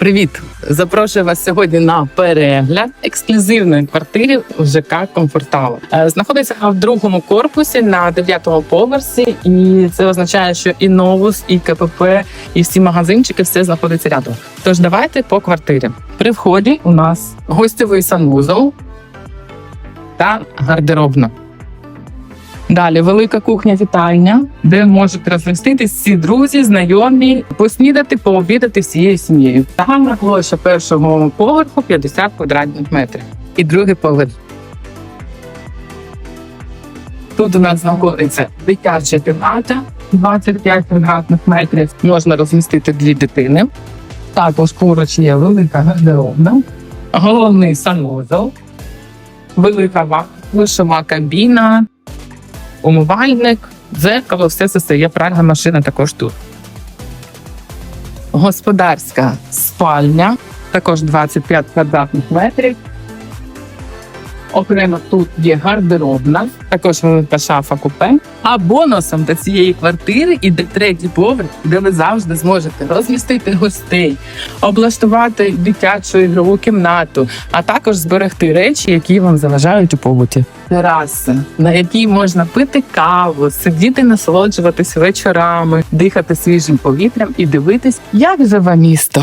Привіт! Запрошую вас сьогодні на перегляд ексклюзивної квартири в ЖК Комфортала. Е, Знаходиться в другому корпусі на дев'ятому поверсі, і це означає, що і Новус, і КПП, і всі магазинчики все знаходиться рядом. Тож давайте по квартирі. При вході у нас гостєвий санвузол та гардеробна. Далі велика кухня вітальня, де можуть розміститись всі друзі, знайомі, поснідати, пообідати всією сім'єю. Загальна площа першого поверху 50 квадратних метрів. І другий поверх. Тут у нас знаходиться дитяча кімната 25 квадратних метрів. Можна розмістити дві дитини. Також поруч є велика гардеробна, головний санвузол, велика ва- душова кабіна, умивальник, дзеркало, все це все є пральна машина також тут. Господарська спальня, також 25 квадратних метрів. Окремо тут є гардеробна, також велика шафа купе. А бонусом до цієї квартири іде третій поверх, де ви завжди зможете розмістити гостей, облаштувати дитячу ігрову кімнату, а також зберегти речі, які вам заважають у побуті. Тераса, на якій можна пити каву, сидіти, насолоджуватись вечорами, дихати свіжим повітрям і дивитись, як живе місто.